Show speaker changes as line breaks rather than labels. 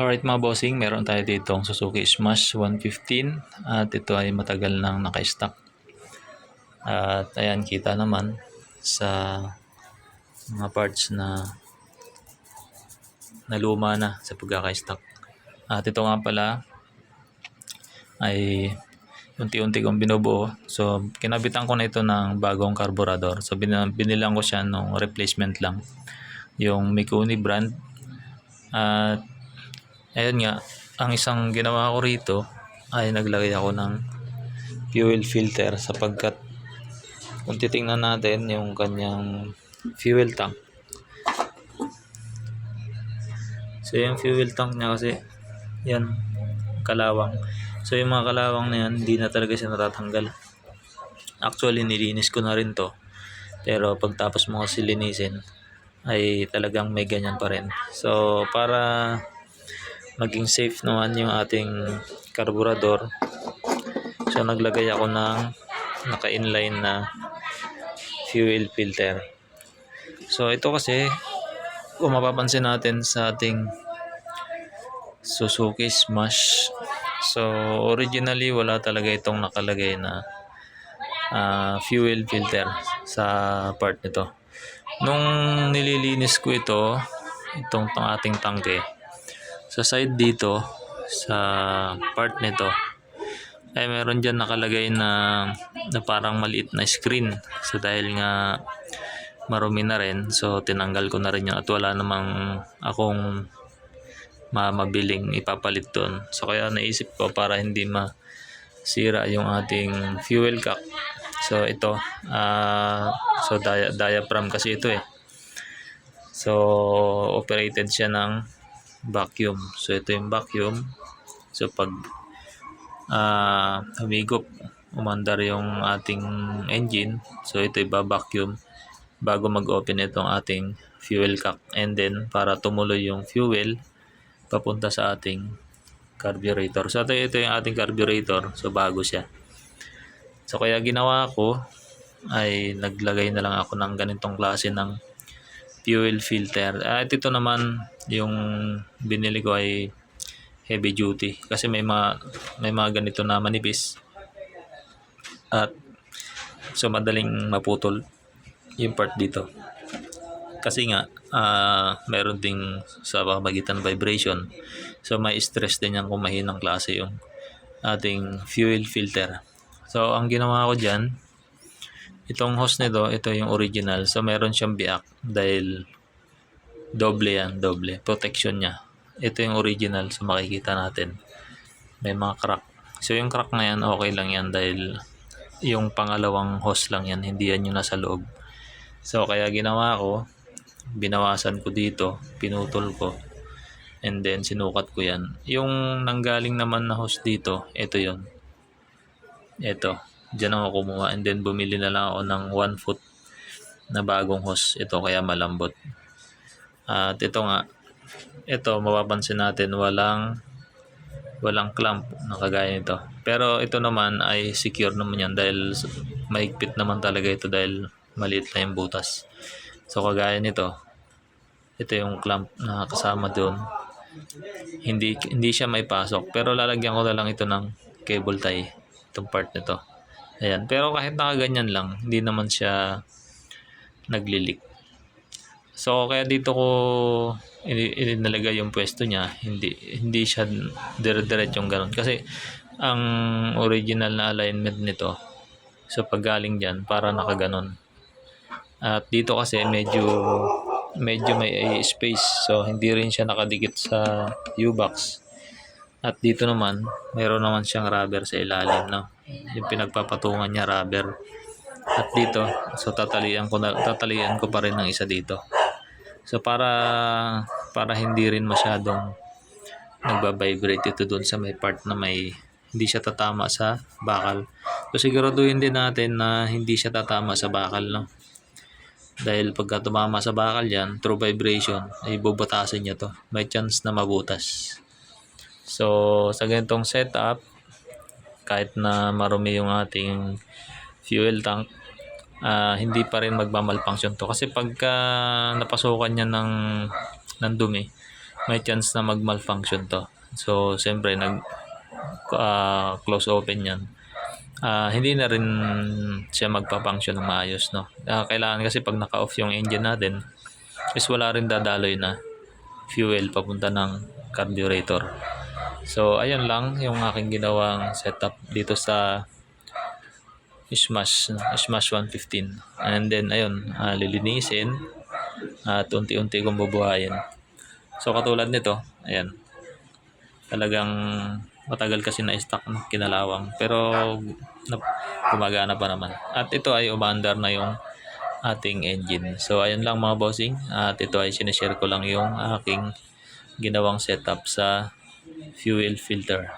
Alright mga bossing, meron tayo ditong Suzuki Smash 115 at ito ay matagal nang naka-stock. At ayan, kita naman sa mga parts na naluma na sa pagkaka-stock. At ito nga pala ay unti-unti kong binubuo. So, kinabitan ko na ito ng bagong carburetor. So, bin- binilang ko siya nung replacement lang. Yung Mikuni brand. At Ayun nga, ang isang ginawa ko rito ay naglagay ako ng fuel filter sapagkat kung titingnan natin yung kanyang fuel tank. So yung fuel tank niya kasi yan kalawang. So yung mga kalawang na yan hindi na talaga siya natatanggal. Actually nilinis ko na rin to. Pero pagtapos mo kasi linisin ay talagang may ganyan pa rin. So para maging safe naman yung ating carburetor. So naglagay ako ng naka-inline na fuel filter. So ito kasi kung mapapansin natin sa ating Suzuki Smash. So originally wala talaga itong nakalagay na ah, fuel filter sa part nito. Nung nililinis ko ito, itong ating tangke, sa side dito sa part nito ay meron dyan nakalagay na, na parang maliit na screen. So dahil nga marumi na rin so tinanggal ko na rin yun at wala namang akong ma mabiling ipapalit doon so kaya naisip ko para hindi masira yung ating fuel cap so ito ah so dia diaphragm kasi ito eh. So operated siya ng vacuum. So ito yung vacuum. So pag ah humigop, umandar yung ating engine. So ito iba-vacuum bago mag-open itong ating fuel cap. And then para tumuloy yung fuel papunta sa ating carburetor. So ito, ito yung ating carburetor. So bago siya. So kaya ginawa ko ay naglagay na lang ako ng ganitong klase ng fuel filter. At ito naman yung binili ko ay heavy duty kasi may mga may mga ganito na manipis. At so madaling maputol yung part dito. Kasi nga ah meron ding sa pamagitan vibration. So may stress din yan kung mahinang klase yung ating fuel filter. So ang ginawa ko diyan Itong hose nito, ito yung original. So, meron siyang biak dahil doble yan, doble. Protection niya. Ito yung original. So, makikita natin. May mga crack. So, yung crack na yan, okay lang yan dahil yung pangalawang hose lang yan. Hindi yan yung nasa loob. So, kaya ginawa ko, binawasan ko dito, pinutol ko, and then sinukat ko yan. Yung nanggaling naman na hose dito, ito yon Ito Diyan ako kumuha and then bumili na lang ako ng 1 foot na bagong hose. Ito kaya malambot. At ito nga, ito mapapansin natin walang walang clamp na kagaya nito. Pero ito naman ay secure naman yan dahil mahigpit naman talaga ito dahil maliit lang yung butas. So kagaya nito, ito yung clamp na kasama doon. Hindi hindi siya may pasok pero lalagyan ko na lang ito ng cable tie itong part nito. Ayan. Pero kahit nakaganyan lang, hindi naman siya naglilik. So, kaya dito ko inilagay yung pwesto niya. Hindi, hindi siya dire-diretso yung ganun. Kasi, ang original na alignment nito, so pag galing dyan, para nakaganon. At dito kasi medyo medyo may space so hindi rin siya nakadikit sa U-box at dito naman, meron naman siyang rubber sa ilalim, no? Yung pinagpapatungan niya rubber. At dito, so tatalian ko na, tatalian ko pa rin ng isa dito. So para para hindi rin masyadong nagba-vibrate ito doon sa may part na may hindi siya tatama sa bakal. So siguraduhin din natin na hindi siya tatama sa bakal, no? Dahil pagka tumama sa bakal yan, through vibration, ay bubutasin niya to. May chance na mabutas. So, sa ganitong setup, kahit na marumi yung ating fuel tank, uh, hindi pa rin magmamalfunction to. Kasi pagka napasukan niya ng, ng dumi, may chance na mag-malfunction to. So, siyempre, nag ah, close open yan. Ah, hindi na rin siya magpa-function ng maayos, no? Ah, kailangan kasi pag naka-off yung engine natin, is wala rin dadaloy na fuel papunta ng carburetor. So, ayun lang yung aking ginawang setup dito sa Smash, Smash 115. And then, ayun, ah, lilinisin at unti-unti kong bubuhayin. So, katulad nito, ayan, talagang matagal kasi na-stock no, kinalawang. Pero, na- gumagana pa naman. At ito ay umandar na yung ating engine. So, ayun lang mga bossing. At ito ay sinishare ko lang yung aking ginawang setup sa fuel filter.